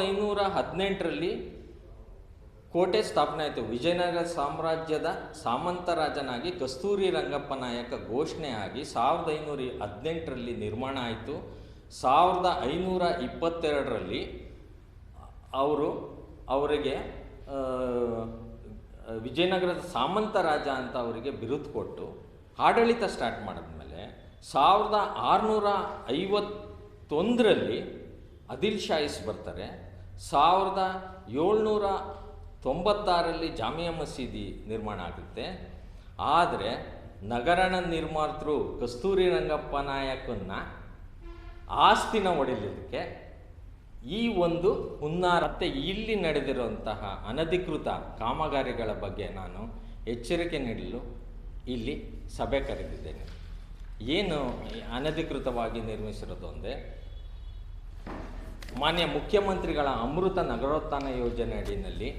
ಸಾವಿರದ ಐನೂರ ಹದಿನೆಂಟರಲ್ಲಿ ಕೋಟೆ ಸ್ಥಾಪನೆ ಆಯಿತು. ವಿಜಯನಗರ ಸಾಮ್ರಾಜ್ಯದ ಸಾಮಂತರಾಜನಾಗಿ ಕಸ್ತೂರಿ ರಂಗಪ್ಪ ನಾಯಕ ಘೋಷಣೆ ಆಗಿ ಸಾವಿರದ ಐನೂರ ಹದಿನೆಂಟರಲ್ಲಿ ನಿರ್ಮಾಣ ಆಯಿತು. ಸಾವಿರದ ಐನೂರ ಇಪ್ಪತ್ತೆರಡರಲ್ಲಿ ಅವರು ಅವರಿಗೆ ವಿಜಯನಗರದ ಸಾಮಂತ ರಾಜ ಅಂತ ಅವರಿಗೆ ಬಿರುದು ಕೊಟ್ಟು ಆಡಳಿತ ಸ್ಟಾರ್ಟ್ ಮಾಡಿದ್ಮೇಲೆ ಸಾವಿರದ ಆರುನೂರ ಐವತ್ತೊಂದರಲ್ಲಿ ಅದಿಲ್ ಶಾಯಿಸ್ ಬರ್ತಾರೆ. ಸಾವಿರದ ಏಳ್ನೂರ ತೊಂಬತ್ತಾರಲ್ಲಿ ಜಾಮಿಯಾ ಮಸೀದಿ ನಿರ್ಮಾಣ ಆಗುತ್ತೆ. ಆದರೆ ನಗರಣ ನಿರ್ಮಾತೃ ಕಸ್ತೂರಿ ರಂಗಪ್ಪ ನಾಯಕನ್ನ ಆಸ್ತಿನ ಒಡೆಯಲಿಕ್ಕೆ ಈ ಒಂದು ಹುನ್ನಾರ ಮತ್ತೆ ಇಲ್ಲಿ ನಡೆದಿರುವಂತಹ ಅನಧಿಕೃತ ಕಾಮಗಾರಿಗಳ ಬಗ್ಗೆ ನಾನು ಎಚ್ಚರಿಕೆ ನೀಡಲು ಇಲ್ಲಿ ಸಭೆ ಕರೆದಿದ್ದೇನೆ. ಏನು ಅನಧಿಕೃತವಾಗಿ ನಿರ್ಮಿಸಿರೋದು ಅಂದರೆ ಮಾನ್ಯ ಮುಖ್ಯಮಂತ್ರಿಗಳ ಅಮೃತ ನಗರೋತ್ಥಾನ ಯೋಜನೆ ಅಡಿಯಲ್ಲಿ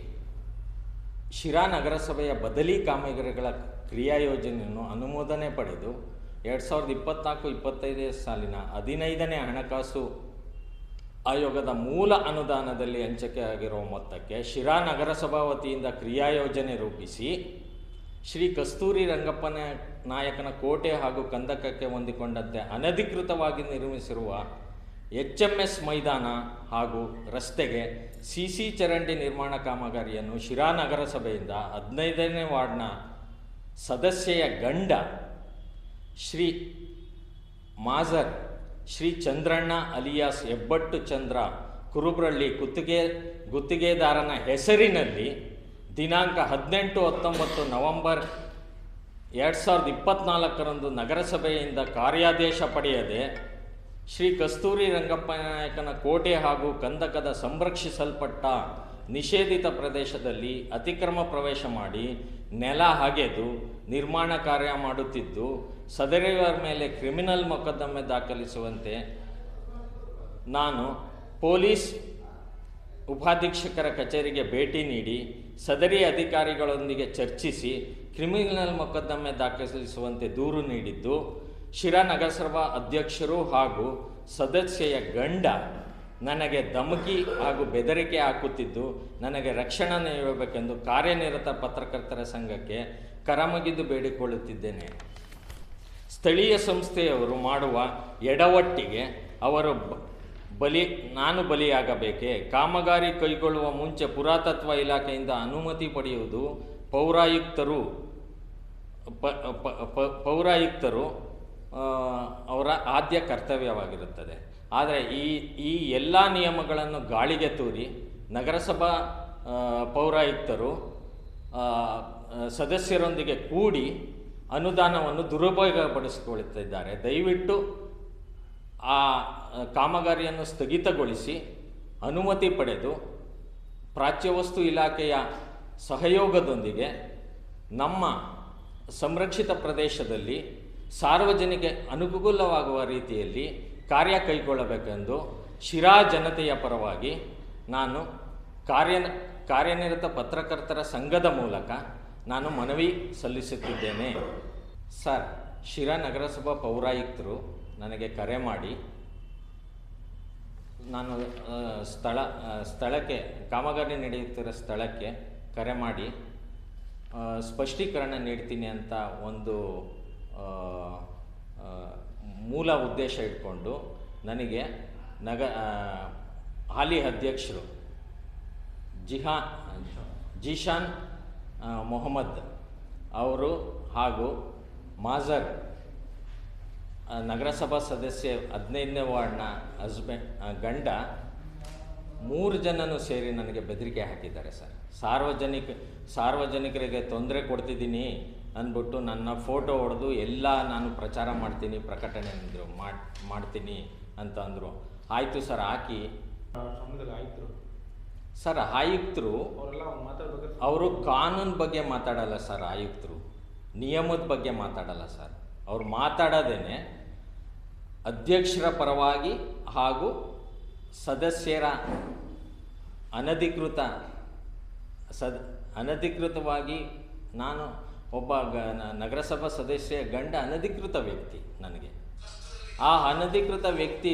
ಶಿರಾ ನಗರಸಭೆಯ ಬದಲಿ ಕಾಮಗಾರಿಗಳ ಕ್ರಿಯಾ ಯೋಜನೆಯನ್ನು ಅನುಮೋದನೆ ಪಡೆದು ಎರಡು ಸಾವಿರದ ಇಪ್ಪತ್ನಾಲ್ಕು, ಇಪ್ಪತ್ತೈದನೇ ಸಾಲಿನ ಹದಿನೈದನೇ ಹಣಕಾಸು ಆಯೋಗದ ಮೂಲ ಅನುದಾನದಲ್ಲಿ ಹಂಚಿಕೆ ಆಗಿರುವ ಮೊತ್ತಕ್ಕೆ ಶಿರಾ ನಗರಸಭಾ ವತಿಯಿಂದ ಕ್ರಿಯಾ ಯೋಜನೆ ರೂಪಿಸಿ ಶ್ರೀ ಕಸ್ತೂರಿ ರಂಗಪ್ಪನ ನಾಯಕನ ಕೋಟೆ ಹಾಗೂ ಕಂದಕಕ್ಕೆ ಹೊಂದಿಕೊಂಡಂತೆ ಅನಧಿಕೃತವಾಗಿ ನಿರ್ಮಿಸಿರುವ ಎಚ್ ಎಂ ಎಸ್ ಮೈದಾನ ಹಾಗೂ ರಸ್ತೆಗೆ ಸಿ ಸಿ ಚರಂಡಿ ನಿರ್ಮಾಣ ಕಾಮಗಾರಿಯನ್ನು ಶಿರಾ ನಗರಸಭೆಯಿಂದ ಹದಿನೈದನೇ ವಾರ್ಡ್ನ ಸದಸ್ಯೆಯ ಗಂಡ ಶ್ರೀ ಮಾಜರ್, ಶ್ರೀ ಚಂದ್ರಣ್ಣ ಅಲಿಯಾಸ್ ಹೆಬ್ಬಟ್ಟು ಚಂದ್ರ ಕುರುಬ್ರಳ್ಳಿ ಗುತ್ತಿಗೆ, ಗುತ್ತಿಗೆದಾರನ ಹೆಸರಿನಲ್ಲಿ ದಿನಾಂಕ ಹದಿನೆಂಟು ಹತ್ತೊಂಬತ್ತು ನವೆಂಬರ್ ಎರಡು ಸಾವಿರದ ಇಪ್ಪತ್ತ್ನಾಲ್ಕರಂದು ನಗರಸಭೆಯಿಂದ ಕಾರ್ಯಾದೇಶ ಪಡೆಯದೆ ಶ್ರೀ ಕಸ್ತೂರಿ ರಂಗಪ್ಪ ನಾಯಕನ ಕೋಟೆ ಹಾಗೂ ಕಂದಕದ ಸಂರಕ್ಷಿಸಲ್ಪಟ್ಟ ನಿಷೇಧಿತ ಪ್ರದೇಶದಲ್ಲಿ ಅತಿಕ್ರಮ ಪ್ರವೇಶ ಮಾಡಿ ನೆಲ ಹಗೆದು ನಿರ್ಮಾಣ ಕಾರ್ಯ ಮಾಡುತ್ತಿದ್ದು ಸದರಿಯವರ ಮೇಲೆ ಕ್ರಿಮಿನಲ್ ಮೊಕದ್ದಮೆ ದಾಖಲಿಸುವಂತೆ ನಾನು ಪೊಲೀಸ್ ಉಪಾಧೀಕ್ಷಕರ ಕಚೇರಿಗೆ ಭೇಟಿ ನೀಡಿ, ಸದರಿ ಅಧಿಕಾರಿಗಳೊಂದಿಗೆ ಚರ್ಚಿಸಿ ಕ್ರಿಮಿನಲ್ ಮೊಕದ್ದಮೆ ದಾಖಲಿಸುವಂತೆ ದೂರು ನೀಡಿದ್ದು ಶಿರಾ ನಗರಸಭಾ ಅಧ್ಯಕ್ಷರು ಹಾಗೂ ಸದಸ್ಯೆಯ ಗಂಡ ನನಗೆ ಧಮಕಿ ಹಾಗೂ ಬೆದರಿಕೆ ಹಾಕುತ್ತಿದ್ದು, ನನಗೆ ರಕ್ಷಣೆ ನೀಡಬೇಕೆಂದು ಕಾರ್ಯನಿರತ ಪತ್ರಕರ್ತರ ಸಂಘಕ್ಕೆ ಕರಮಗಿದ್ದು ಬೇಡಿಕೊಳ್ಳುತ್ತಿದ್ದೇನೆ. ಸ್ಥಳೀಯ ಸಂಸ್ಥೆಯವರು ಮಾಡುವ ಎಡವಟ್ಟಿಗೆ ಅವರು ಬಲಿ, ನಾನು ಬಲಿಯಾಗಬೇಕೆ? ಕಾಮಗಾರಿ ಕೈಗೊಳ್ಳುವ ಮುಂಚೆ ಪುರಾತತ್ವ ಇಲಾಖೆಯಿಂದ ಅನುಮತಿ ಪಡೆಯುವುದು ಪೌರಾಯುಕ್ತರು ಪೌರಾಯುಕ್ತರು ಅವರ ಆದ್ಯ ಕರ್ತವ್ಯವಾಗಿರುತ್ತದೆ. ಆದರೆ ಈ ಈ ಎಲ್ಲ ನಿಯಮಗಳನ್ನು ಗಾಳಿಗೆ ತೂರಿ ನಗರಸಭಾ ಪೌರಾಯುಕ್ತರು ಸದಸ್ಯರೊಂದಿಗೆ ಕೂಡಿ ಅನುದಾನವನ್ನು ದುರುಪಯೋಗಪಡಿಸಿಕೊಳ್ಳುತ್ತಿದ್ದಾರೆ. ದಯವಿಟ್ಟು ಆ, ಕಾಮಗಾರಿಯನ್ನು ಸ್ಥಗಿತಗೊಳಿಸಿ ಅನುಮತಿ ಪಡೆದು ಪ್ರಾಚ್ಯವಸ್ತು ಇಲಾಖೆಯ ಸಹಯೋಗದೊಂದಿಗೆ ನಮ್ಮ ಸಂರಕ್ಷಿತ ಪ್ರದೇಶದಲ್ಲಿ ಸಾರ್ವಜನಿಕ ಅನುಕೂಲವಾಗುವ ರೀತಿಯಲ್ಲಿ ಕಾರ್ಯ ಕೈಗೊಳ್ಳಬೇಕೆಂದು ಶಿರಾ ಜನತೆಯ ಪರವಾಗಿ ನಾನು ಕಾರ್ಯ ಕಾರ್ಯನಿರತ ಪತ್ರಕರ್ತರ ಸಂಘದ ಮೂಲಕ ನಾನು ಮನವಿ ಸಲ್ಲಿಸುತ್ತಿದ್ದೇನೆ. ಸರ್, ಶಿರಾ ನಗರಸಭಾ ಪೌರಾಯುಕ್ತರು ನನಗೆ ಕರೆ ಮಾಡಿ. ನಾನು ಸ್ಥಳ ಸ್ಥಳಕ್ಕೆ, ಕಾಮಗಾರಿ ನಡೆಯುತ್ತಿರೋ ಸ್ಥಳಕ್ಕೆ ಕರೆ ಮಾಡಿ. ಸ್ಪಷ್ಟೀಕರಣ ನೀಡ್ತೀನಿ ಅಂತ ಒಂದು ಮೂಲ ಉದ್ದೇಶ ಇಟ್ಕೊಂಡು ನನಗೆ ನಗ ಹಾಲಿ ಅಧ್ಯಕ್ಷರು ಜಿಹಾ, ಜಿಶಾನ್ ಮೊಹಮ್ಮದ್ ಅವರು ಹಾಗೂ ಮಾಜರ್ ನಗರಸಭಾ ಸದಸ್ಯ ಹದಿನೈದನೇ ವಾರ್ಡ್ನ ಹಸ್ಬೆಂಡ್ ಗಂಡ ಮೂರು ಜನನು ಸೇರಿ ನನಗೆ ಬೆದರಿಕೆ ಹಾಕಿದ್ದಾರೆ ಸರ್. ಸಾರ್ವಜನಿಕ, ಸಾರ್ವಜನಿಕರಿಗೆ ತೊಂದರೆ ಕೊಡ್ತಿದ್ದೀನಿ. ಅಂದ್ಬಿಟ್ಟು ನನ್ನ ಫೋಟೋ ಹೊಡೆದು ಎಲ್ಲ ನಾನು ಪ್ರಚಾರ ಮಾಡ್ತೀನಿ ಪ್ರಕಟಣೆ ಅಂದರು ಮಾಡ್ ಮಾಡ್ತೀನಿ ಅಂತ ಅಂದರು. ಆಯಿತು ಸರ್ ಹಾಕಿ. ಸರ್ ಆಯುಕ್ತರು ಅವರು ಕಾನೂನು ಬಗ್ಗೆ ಮಾತಾಡಲ್ಲ ಸರ್ ಆಯುಕ್ತರು. ನಿಯಮದ ಬಗ್ಗೆ ಮಾತಾಡಲ್ಲ ಸರ್. ಅವ್ರು ಮಾತಾಡೋದೇನೆ ಅಧ್ಯಕ್ಷರ ಪರವಾಗಿ ಹಾಗೂ ಸದಸ್ಯರ ಅನಧಿಕೃತ ಸದ್ ಅನಧಿಕೃತವಾಗಿ ನಾನು ಒಬ್ಬ ಗ ನಗರಸಭಾ ಸದಸ್ಯ ಗಂಡ ಅನಧಿಕೃತ ವ್ಯಕ್ತಿ ನನಗೆ. ಆ ಅನಧಿಕೃತ ವ್ಯಕ್ತಿ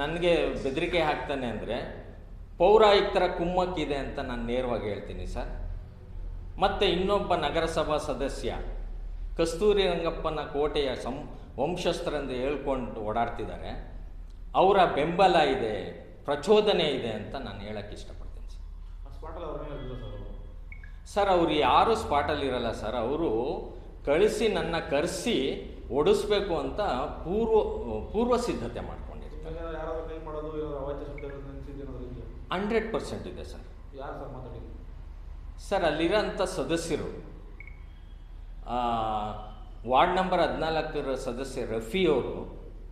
ನನಗೆ ಬೆದರಿಕೆ ಹಾಕ್ತಾನೆ ಅಂದರೆ, ಪೌರಾಯುಕ್ತರ ಕುಮ್ಮಕ್ಕಿದೆ ಅಂತ ನಾನು ನೇರವಾಗಿ ಹೇಳ್ತೀನಿ ಸರ್. ಮತ್ತು ಇನ್ನೊಬ್ಬ ನಗರಸಭಾ ಸದಸ್ಯ ಕಸ್ತೂರಿ ರಂಗಪ್ಪನ ಕೋಟೆಯ ಸಂ ವಂಶಸ್ಥರೆಂದು ಹೇಳ್ಕೊಂಡು ಓಡಾಡ್ತಿದ್ದಾರೆ. ಅವರ ಬೆಂಬಲ ಇದೆ, ಪ್ರಚೋದನೆ ಇದೆ ಅಂತ ನಾನು ಹೇಳಕ್ಕೆ ಇಷ್ಟಪಡ್ತೀನಿ ಸರ್? ಸರ್ ಅವರು ಯಾರೂ ಸ್ಪಾಟಲ್ಲಿರಲ್ಲ ಯಾರು ಸ್ಪಾಟಲ್ಲಿ ಇರಲ್ಲ ಸರ್. ಅವರು ಕಳಿಸಿ ನನ್ನ ಕರೆಸಿ ಓಡಿಸ್ಬೇಕು ಅಂತ ಪೂರ್ವ ಪೂರ್ವ ಸಿದ್ಧತೆ ಮಾಡ್ಕೊಂಡಿರ್ತಾರೆ. ಹಂಡ್ರೆಡ್ ಪರ್ಸೆಂಟ್ ಇದೆ ಸರ್. ಯಾರು ಸರ್ ಅಲ್ಲಿರೋಂಥ ಸದಸ್ಯರು ವಾರ್ಡ್ ನಂಬರ್ ಹದಿನಾಲ್ಕರ ಸದಸ್ಯ ರಫಿಯವರು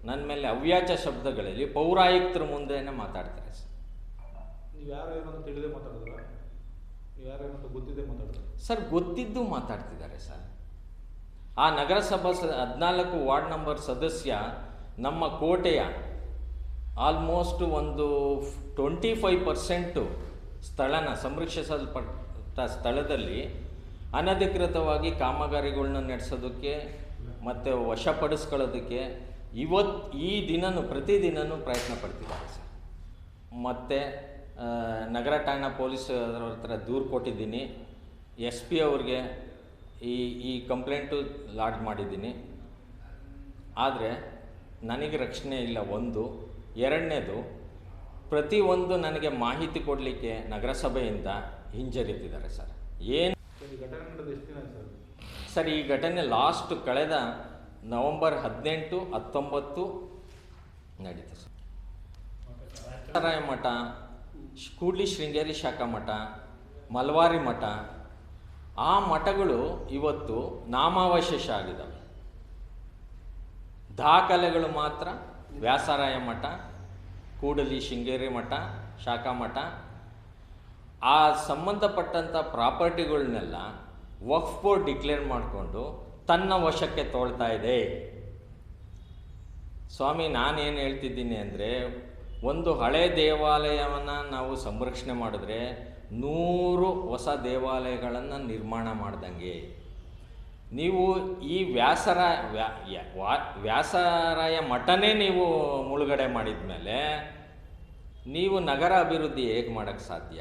ನನ್ನ ಮೇಲೆ ಅವ್ಯಾಚ ಶಬ್ದಗಳಲ್ಲಿ ಪೌರಾಯುಕ್ತರ ಮುಂದೆನೇ ಮಾತಾಡ್ತಾರೆ ಸರ್. ಸರ್, ಗೊತ್ತಿದ್ದು ಮಾತಾಡ್ತಿದ್ದಾರೆ ಸರ್. ಆ ನಗರಸಭಾ ಸ ಹದಿನಾಲ್ಕು ವಾರ್ಡ್ ನಂಬರ್ ಸದಸ್ಯ ನಮ್ಮ ಕೋಟೆಯ ಆಲ್ಮೋಸ್ಟ್ ಒಂದು ಟ್ವೆಂಟಿ ಫೈವ್ ಪರ್ಸೆಂಟು ಸ್ಥಳನ ಸಂರಕ್ಷಿಸಲ್ಪಟ್ಟ ಸ್ಥಳದಲ್ಲಿ ಅನಧಿಕೃತವಾಗಿ ಕಾಮಗಾರಿಗಳನ್ನ ನಡೆಸೋದಕ್ಕೆ ಮತ್ತು ವಶಪಡಿಸ್ಕೊಳ್ಳೋದಕ್ಕೆ ಇವತ್ತು ಈ ದಿನನೂ, ಪ್ರತಿದಿನನೂ ಪ್ರಯತ್ನ ಪಡ್ತಿದ್ದಾರೆ ಸರ್. ಮತ್ತು ನಗರ ಠಾಣಾ ಪೊಲೀಸ್ ಅವ್ರ ಹತ್ರ ದೂರು ಕೊಟ್ಟಿದ್ದೀನಿ. ಎಸ್ ಪಿ ಅವ್ರಿಗೆ ಈ ಈ ಕಂಪ್ಲೇಂಟು ಲಾಡ್ಜ್ ಮಾಡಿದ್ದೀನಿ. ಆದರೆ ನನಗೆ ರಕ್ಷಣೆ ಇಲ್ಲ ಒಂದು. ಎರಡನೇದು ಪ್ರತಿಯೊಂದು ನನಗೆ ಮಾಹಿತಿ ಕೊಡಲಿಕ್ಕೆ ನಗರಸಭೆಯಿಂದ ಹಿಂಜರಿತಿದ್ದಾರೆ ಸರ್. ಏನು ಸರ್, ಈ ಘಟನೆ ಲಾಸ್ಟ್ ಕಳೆದ ನವಂಬರ್ ಹದಿನೆಂಟು ಹತ್ತೊಂಬತ್ತು ನಡೀತು ಸರ್. ಮಠ ಕೂಡ್ಲಿ ಶೃಂಗೇರಿ ಶಾಖಾ ಮಠ, ಮಲ್ವಾರಿ ಮಠ, ಆ ಮಠಗಳು ಇವತ್ತು ನಾಮಾವಶೇಷ ಆಗಿದ್ದಾವೆ ದಾಖಲೆಗಳು ಮಾತ್ರ ವ್ಯಾಸರಾಯ ಮಠ, ಕೂಡಲಿ ಶೃಂಗೇರಿ ಮಠ, ಶಾಖಾ ಮಠ. ಆ ಸಂಬಂಧಪಟ್ಟಂಥ ಪ್ರಾಪರ್ಟಿಗಳನ್ನೆಲ್ಲ ವಕ್ಫ್ ಬೋರ್ಡ್ ಡಿಕ್ಲೇರ್ ಮಾಡಿಕೊಂಡು ತನ್ನ ವಶಕ್ಕೆ ತೋಳ್ತಾ ಇದೆ. ಸ್ವಾಮಿ, ನಾನೇನು ಹೇಳ್ತಿದ್ದೀನಿ ಅಂದರೆ ಒಂದು ಹಳೆ ದೇವಾಲಯವನ್ನು ನಾವು ಸಂರಕ್ಷಣೆ ಮಾಡಿದ್ರೆ ನೂರು ಹೊಸ ದೇವಾಲಯಗಳನ್ನು ನಿರ್ಮಾಣ ಮಾಡ್ದಂಗೆ. ನೀವು ಈ ವ್ಯಾಸರ ವ್ಯಾಸರಾಯ ಮಠನೇ ನೀವು ಮುಳುಗಡೆ ಮಾಡಿದ ಮೇಲೆ ನೀವು ನಗರ ಅಭಿವೃದ್ಧಿ ಹೇಗೆ ಮಾಡೋಕ್ಕೆ ಸಾಧ್ಯ?